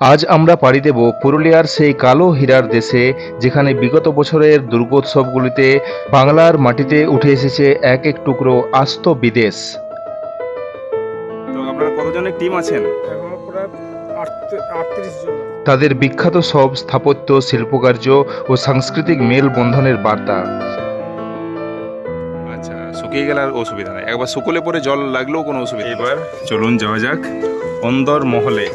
আজ আমরা পাড়ি দেব পুরুলিয়ার সেই কালো হীরার দেশে যেখানে বিগত বছরের দুর্গোৎসবগুলিতে বাংলার মাটিতে উঠে এসেছে এক এক টুকরো আস্ত বিদেশ। তো আপনারা কতজনের টিম আছেন? এখন প্রায় আটত্রিশ আটত্রিশ জন। তাদের বিখ্যাত সব স্থাপত্য শিল্পকার্য ও সাংস্কৃতিক মেলবন্ধনের বার্তা। আচ্ছা শুকিয়ে গেলে আর অসুবিধা নাই। একবার শুকলে পরে জল লাগলেও কোনো অসুবিধা এবার চলুন যাওয়া যাক। অন্দর মহলে।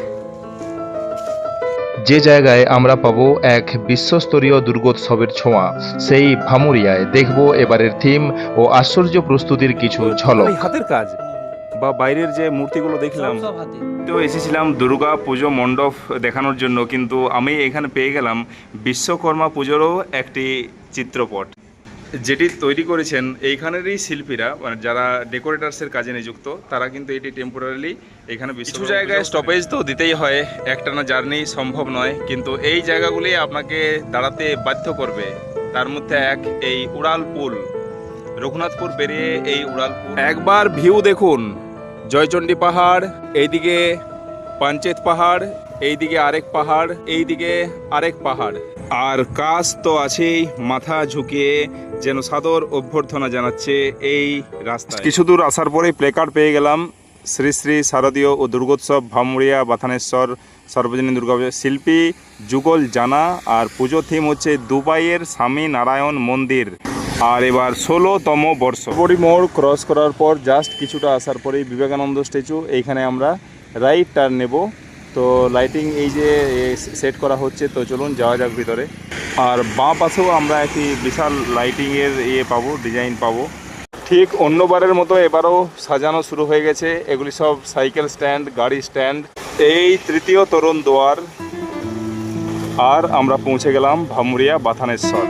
যে জায়গায় আমরা পাব এক বিশ্বস্তরীয় দুর্গোৎসবের ছোঁয়া সেই ভামুরিয়ায় দেখব এবারের থিম ও আশ্চর্য প্রস্তুতির কিছু ঝলক। হাতের কাজ বা বাইরের যে মূর্তিগুলো দেখলাম তো এসেছিলাম দুর্গা পুজো মণ্ডপ দেখানোর জন্য কিন্তু আমি এখানে পেয়ে গেলাম বিশ্বকর্মা পুজোরও একটি চিত্রপট। যেটি তৈরি করেছেন এইখানেরই শিল্পীরা মানে যারা ডেকোরেটার্সের কাজে নিযুক্ত তারা কিন্তু এটি টেম্পোরারি এখানে কিছু জায়গায় স্টপেজ তো দিতেই হয় একটানা জার্নি সম্ভব নয় কিন্তু এই জায়গাগুলি আপনাকে দাঁড়াতে বাধ্য করবে। তার মধ্যে এক এই উড়াল পুল। রঘুনাথপুর বেরিয়ে এই উড়াল পুল। একবার ভিউ দেখুন জয়চণ্ডী পাহাড় এইদিকে পাঞ্চেত পাহাড় এইদিকে আরেক পাহাড় এইদিকে আরেক পাহাড়। আর কাজ তো আছেই মাথা ঝুঁকিয়ে যেন সাদর অভ্যর্থনা জানাচ্ছে এই রাস্তা কিছু দূর আসার পরে প্লেকার্ড পেয়ে গেলাম শ্রী শ্রী শারদীয় ও দুর্গোৎসব ভামুড়িয়া বাথানেশ্বর সর্বজনীন দুর্গাপূজা শিল্পী যুগল জানা আর পুজো থিম হচ্ছে দুবাইয়ের স্বামী নারায়ণ মন্দির। আর এবার ষোলোতম বর্ষ। বড়ি মোড় ক্রস করার পর জাস্ট কিছুটা আসার পরেই বিবেকানন্দ স্ট্যাচু এইখানে আমরা রাইট টার্ন নেব। তো লাইটিং এই যে সেট করা হচ্ছে, তো চলুন যাওয়া যাক ভিতরে। আর বাঁ পাশেও আমরা একটি বিশাল লাইটিংয়ের ইয়ে পাবো ডিজাইন পাবো। ঠিক অন্যবারের মতো এবারও সাজানো শুরু হয়ে গেছে। এগুলি সব সাইকেল স্ট্যান্ড গাড়ি স্ট্যান্ড এই তৃতীয় তরুণ দোয়ার। আর আমরা পৌঁছে গেলাম ভামুরিয়া বাথানেশ্বর।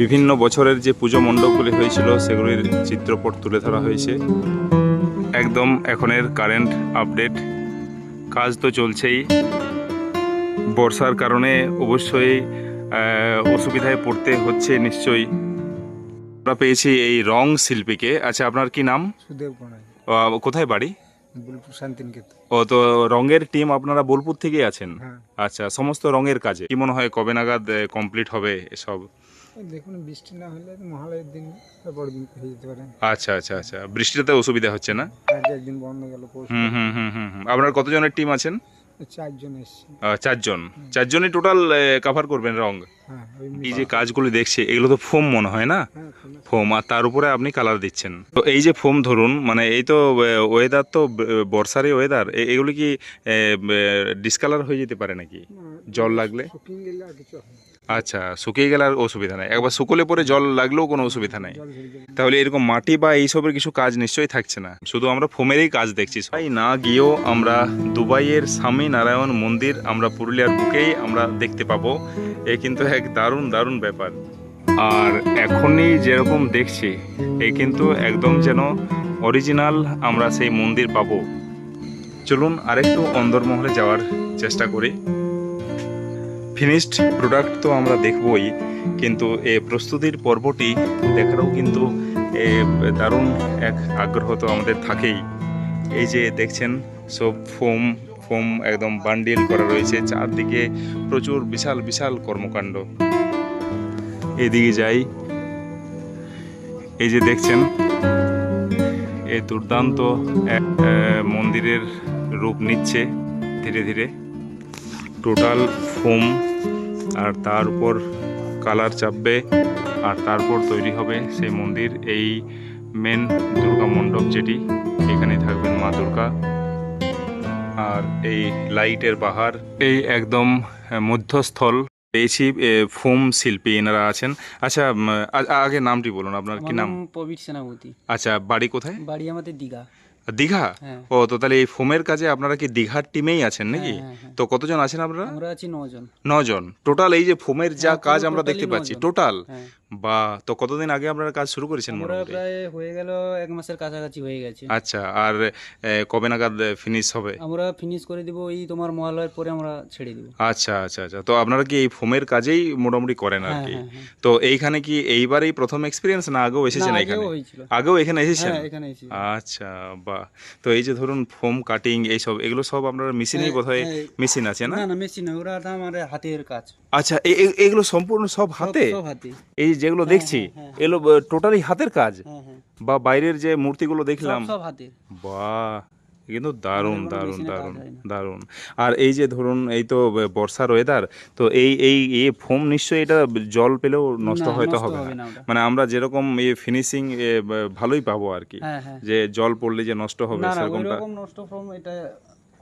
বিভিন্ন বছরের যে পুজো মণ্ডপগুলি হয়েছিল, সেগুলির চিত্রপট তুলে ধরা হয়েছে। একদম এখনের কারেন্ট আপডেট কাজ তো চলছেই। বর্ষার কারণে অবশ্যই অসুবিধায় পড়তে হচ্ছে নিশ্চয়ই। আমরা পেয়েছি এই রং শিল্পীকে। আচ্ছা আপনার কি নাম? কোথায় বাড়ি? ও তো রঙের টিম আপনারা বোলপুর থেকেই আছেন? হ্যাঁ। আচ্ছা সমস্ত রঙের কাজে। কি মনে হয় কবে নাগাদ কমপ্লিট হবে এসব? দেখুন বৃষ্টি না হলে মহালয়ের দিন তারপর দিন হয়ে যেতে পারে। আচ্ছা আচ্ছা আচ্ছা। বৃষ্টিতে অসুবিধা হচ্ছে না? আজ একদিন বন্ধ গেল হুম হুম হুম। আপনার কতজনের টিম আছেন? চারজন এসছে। চারজন। চারজনই টোটাল কাভার করবেন রং হ্যাঁ এই যে কাজগুলি দেখছি এগুলো তো ফোম মনে হয় না? হ্যাঁ ফোম আর তার উপরে আপনি কালার দিচ্ছেন। তো এই যে ফোম ধরুন মানে এই তো ওয়েদার তো বর্ষারই ওয়েদার এগুলি কি ডিসকালার হয়ে যেতে পারে নাকি? জল লাগলে? আচ্ছা শুকিয়ে গেলে আর অসুবিধা নেই। একবার শুকলে পরে জল লাগলেও কোনো অসুবিধা নেই। তাহলে এরকম মাটি বা এইসবের কিছু কাজ নিশ্চয়ই থাকছে না। শুধু আমরা ফোমেরই কাজ দেখছি তাই না গিয়েও আমরা দুবাইয়ের স্বামী নারায়ণ মন্দির আমরা পুরুলিয়ার বুকেই আমরা দেখতে পাবো। এ কিন্তু এক দারুণ দারুণ ব্যাপার। আর এখনই যেরকম দেখছি, এ কিন্তু একদম যেন অরিজিনাল আমরা সেই মন্দির পাবো। চলুন আরেকটু অন্দরমহলে যাওয়ার চেষ্টা করি। ফিনিশড প্রোডাক্ট তো আমরা দেখবই, কিন্তু এ প্রস্তুতির পর্বটি দেখারও কিন্তু দারুণ এক আগ্রহ তো আমাদের থাকেই। এই যে দেখছেন, সব ফোম ফোম একদম বান্ডিল করা রয়েছে, চারদিকে প্রচুর বিশাল বিশাল কর্মকাণ্ড। এদিকে যাই। এই যে দেখছেন এই দুর্দান্ত এক মন্দিরের রূপ নিচ্ছে ধীরে ধীরে। টোটাল ফোম আর তার উপর কালার চাপবে আর তারপর তৈরি হবে সেই মন্দির এই মেন দুর্গা মণ্ডপ যেটি এখানে থাকবেন মা দুর্গা। আর এই লাইটের বাহার এই একদম মধ্যস্থল পেয়েছি ফোম শিল্পী এনারা আছেন। আচ্ছা আগে নামটি বলুন আপনার কি নাম প্রবীর সেনাপতি। আচ্ছা বাড়ি কোথায়? বাড়ি আমাদের দীঘা। দীঘা? হ্যাঁ। ও তো তাহলে এই ফোমের কাজে আপনারা কি দীঘার টিমেই আছেন নাকি? হ্যাঁ, হ্যাঁ। তো কতজন আছেন আপনারা? আমরা আছি নজন। নজন। টোটাল এই যে ফোমের যা কাজ আমরা দেখতে পাচ্ছি। টোটাল বা তো কতদিন আগে আপনারা কাজ শুরু করেছেন মোটামুটি? প্রায় হয়ে গেল এক মাসের কাছাকাছি হয়ে গেছে। আচ্ছা আর কবে নাগাদ ফিনিশ হবে? আমরা ফিনিশ করে দিব এই তোমার মহালয়ের পরে আমরা ছেড়ে দিব। আচ্ছা আচ্ছা আচ্ছা। তো আপনারা কি এই ফোমের কাজেই মোটামুটি করেন আর কি? তো এইখানে কি এইবারই প্রথম এক্সপিরিয়েন্স না আগেও এসেছেন এখানে? আগেও এখানে এসেছেন? হ্যাঁ এখানে এসেছি। আচ্ছা বা বাহ তো এই যে ধরুন ফোম কাটিং এইসব এগুলো সব আপনার মেশিনেই বোধ বোধহয় হ্যাঁ। মেশিন আছে না? না না মেশিন না ওরা আমার হাতের কাজ। আচ্ছা এগুলো সম্পূর্ণ সব হাতে? সব হাতে। এই যেগুলো দেখছি হ্যাঁ, এগুলো টোটালি হাতের কাজ? হ্যাঁ হ্যাঁ। বা বাইরের যে মূর্তিগুলো দেখলাম? সব হাতে বাহ! কিন্তু দারুণ কোনো দারুণ দারুণ দারুণ। আর এই যে ধরুন এই তো বর্ষার ওয়েদার তো এই এই এ ফোম নিশ্চয়ই এটা জল পেলেও নষ্ট হয়তো হবে না। মানে আমরা যেরকম এই ফিনিশিং ভালোই পাবো আর কি। হ্যাঁ হ্যাঁ। যে জল পড়লে যে নষ্ট হবে সেরকমটা নষ্ট ফোম এটা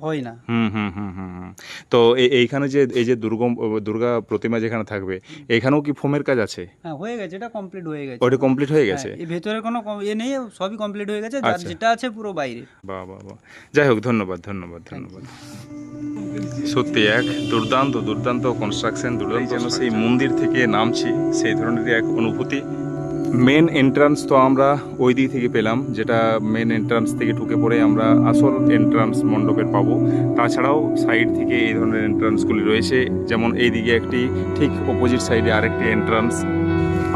হয় না। হুম হুম হুম হুম হুম। তো এইখানে যে এই যে দুর্গম দুর্গা প্রতিমা যেখানে থাকবে এখানেও কি ফোমের কাজ আছে? হ্যাঁ হয়ে গেছে এটা কমপ্লিট হয়ে গেছে। ওটা কমপ্লিট হয়ে গেছে? হ্যাঁ, এই ভেতরে কোনো এ নেই সবই কমপ্লিট হয়ে গেছে যার আচ্ছা। যেটা আছে পুরো বাইরে। বাহ বাহ বাহ। যাই হোক ধন্যবাদ ধন্যবাদ ধন্যবাদ। সত্যি এক দুর্দান্ত দুর্দান্ত কনস্ট্রাকশন দুর্দান্ত যেন সেই মন্দির থেকে নামছি সেই ধরনেরই এক অনুভূতি। মেন এন্ট্রান্স তো আমরা ওই দিক থেকে পেলাম, যেটা মেন এন্ট্রান্স থেকে ঢুকে পড়ে আমরা আসল এন্ট্রান্স মণ্ডপের পাবো। তাছাড়াও সাইড থেকে এই ধরনের এন্ট্রান্সগুলি রয়েছে, যেমন এই দিকে একটি ঠিক অপোজিট সাইডে আরেকটি এন্ট্রান্স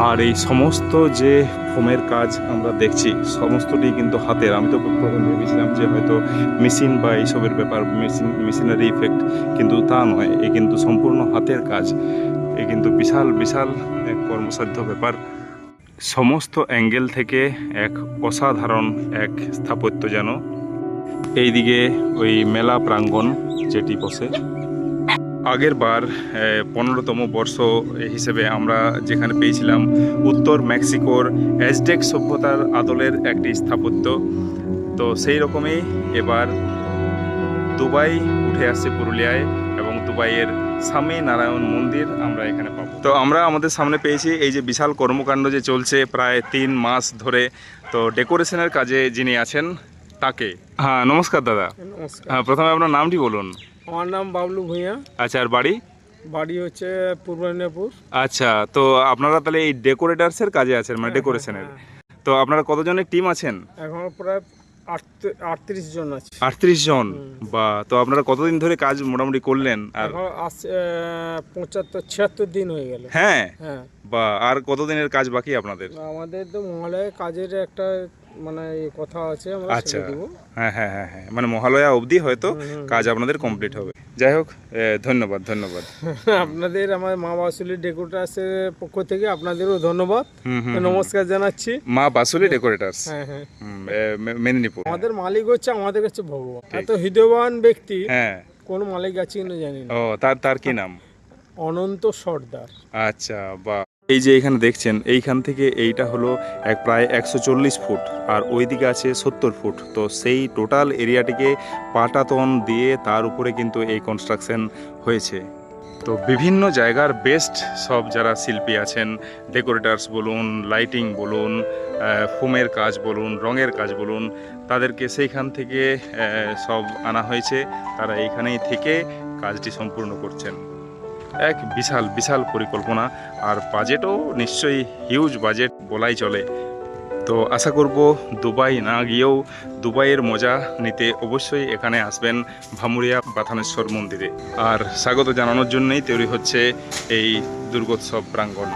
আর এই সমস্ত যে ফোমের কাজ আমরা দেখছি, সমস্তটি কিন্তু হাতের। আমি তো প্রথম ভেবেছিলাম যে হয়তো মেশিন বা এইসবের ব্যাপার মেশিন মেশিনারি ইফেক্ট কিন্তু তা নয়, এ কিন্তু সম্পূর্ণ হাতের কাজ। এ কিন্তু বিশাল বিশাল এক কর্মসাধ্য ব্যাপার। সমস্ত অ্যাঙ্গেল থেকে এক অসাধারণ এক স্থাপত্য যেন। এইদিকে ওই মেলা প্রাঙ্গণ যেটি বসে। আগের বার পনেরোতম বর্ষ হিসেবে আমরা যেখানে পেয়েছিলাম উত্তর মেক্সিকোর অ্যাজটেক সভ্যতার আদলের একটি স্থাপত্য। তো সেই রকমই এবার দুবাই উঠে আসছে পুরুলিয়ায়। এবং দুবাইয়ের স্বামী নারায়ণ মন্দির আমরা এখানে পাবো। তো আমরা আমাদের সামনে পেয়েছি এই যে বিশাল কর্মকাণ্ড যে চলছে প্রায় তিন মাস ধরে। তো ডেকোরেশনের কাজে যিনি আছেন তাকে? হ্যাঁ নমস্কার দাদা। হ্যাঁ প্রথমে আপনার নামটি বলুন। আমার নাম বাবলু ভূঁইয়া। আচ্ছা আর বাড়ি? বাড়ি হচ্ছে পূর্ব মেদিনীপুর। আচ্ছা তো আপনারা তাহলে এই ডেকোরেটার্সের কাজে আছেন মানে ডেকোরেশনের। তো আপনারা কতজনের টিম আছেন? এখন প্রায় আটত্রিশ জন আছে। আটত্রিশ জন? বা তো আপনারা কতদিন ধরে কাজ মোটামুটি করলেন? আর পঁচাত্তর ছিয়াত্তর দিন হয়ে গেল। হ্যাঁ? হ্যাঁ। বা আর কতদিনের কাজ বাকি আপনাদের? আমাদের তো মহালয়ে কাজের একটা মানে কথা আছে আচ্ছা। হ্যাঁ হ্যাঁ হ্যাঁ হ্যাঁ। মানে মহালয়া অবধি হয়তো কাজ আপনাদের কমপ্লিট হবে। যাই হোক ধন্যবাদ ধন্যবাদ। আপনাদের আমার মা বাসুলি ডেকোরেটার্সের পক্ষ থেকে আপনাদেরও ধন্যবাদ। নমস্কার জানাচ্ছি। মা বাসুলি ডেকোরেটার্স। হ্যাঁ হ্যাঁ। মেদিনীপুর। আমাদের মালিক হচ্ছে আমাদের কাছে ভগবান। এত হৃদয়বান ব্যক্তি হ্যাঁ। কোন মালিক আছে কিনা জানি না। ও তার তার কি নাম? অনন্ত সর্দার। আচ্ছা বা এই যে এখানে দেখছেন, এইখান থেকে এইটা হলো এক প্রায় একশো চল্লিশ ফুট আর ওইদিকে আছে সত্তর ফুট। তো সেই টোটাল এরিয়াটিকে পাটাতন দিয়ে তার উপরে কিন্তু এই কনস্ট্রাকশন হয়েছে। তো বিভিন্ন জায়গার বেস্ট সব যারা শিল্পী আছেন ডেকোরেটার্স বলুন লাইটিং বলুন ফোমের কাজ বলুন, রঙের কাজ বলুন, তাদেরকে সেইখান থেকে সব আনা হয়েছে। তারা এইখানেই থেকে কাজটি সম্পূর্ণ করছেন। এক বিশাল বিশাল পরিকল্পনা আর বাজেটও নিশ্চয়ই হিউজ বাজেট বলাই চলে। তো আশা করব দুবাই না গিয়েও দুবাইয়ের মজা নিতে অবশ্যই এখানে আসবেন ভামুরিয়া বাথানেশ্বর মন্দিরে। আর স্বাগত জানানোর জন্যই তৈরি হচ্ছে এই দুর্গোৎসব প্রাঙ্গণ।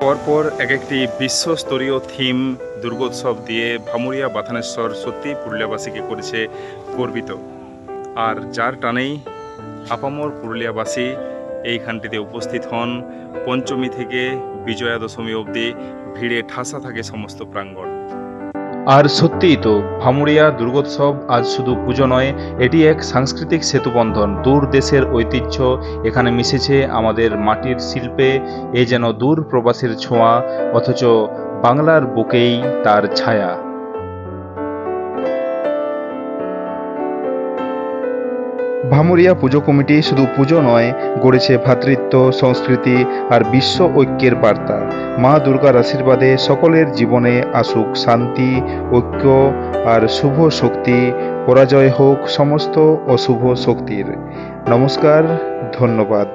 পরপর এক একটি বিশ্বস্তরীয় থিম দুর্গোৎসব দিয়ে ভামুরিয়া বাথানেশ্বর সত্যি পুরুলিয়াবাসীকে করেছে গর্বিত। আর যার টানেই আপামর পুরুলিয়াবাসী এইখানটিতে উপস্থিত হন। পঞ্চমী থেকে বিজয়া দশমী অবধি ভিড়ে ঠাসা থাকে সমস্ত প্রাঙ্গণ। আর সত্যিই তো ভামুরিয়া দুর্গোৎসব আজ শুধু পুজো নয়, এটি এক সাংস্কৃতিক সেতুবন্ধন। দূর দেশের ঐতিহ্য এখানে মিশেছে আমাদের মাটির শিল্পে। এ যেন দূর প্রবাসের ছোঁয়া, অথচ বাংলার বুকেই তার ছায়া। ভামুরিয়া পুজো কমিটি শুধু পুজো নয়, গড়েছে ভ্রাতৃত্ব, সংস্কৃতি আর বিশ্ব ঐক্যের বার্তা। মা দুর্গার আশীর্বাদে সকলের জীবনে আসুক শান্তি, ঐক্য আর শুভ শক্তি, পরাজয় হোক সমস্ত অশুভ শক্তির। নমস্কার, ধন্যবাদ।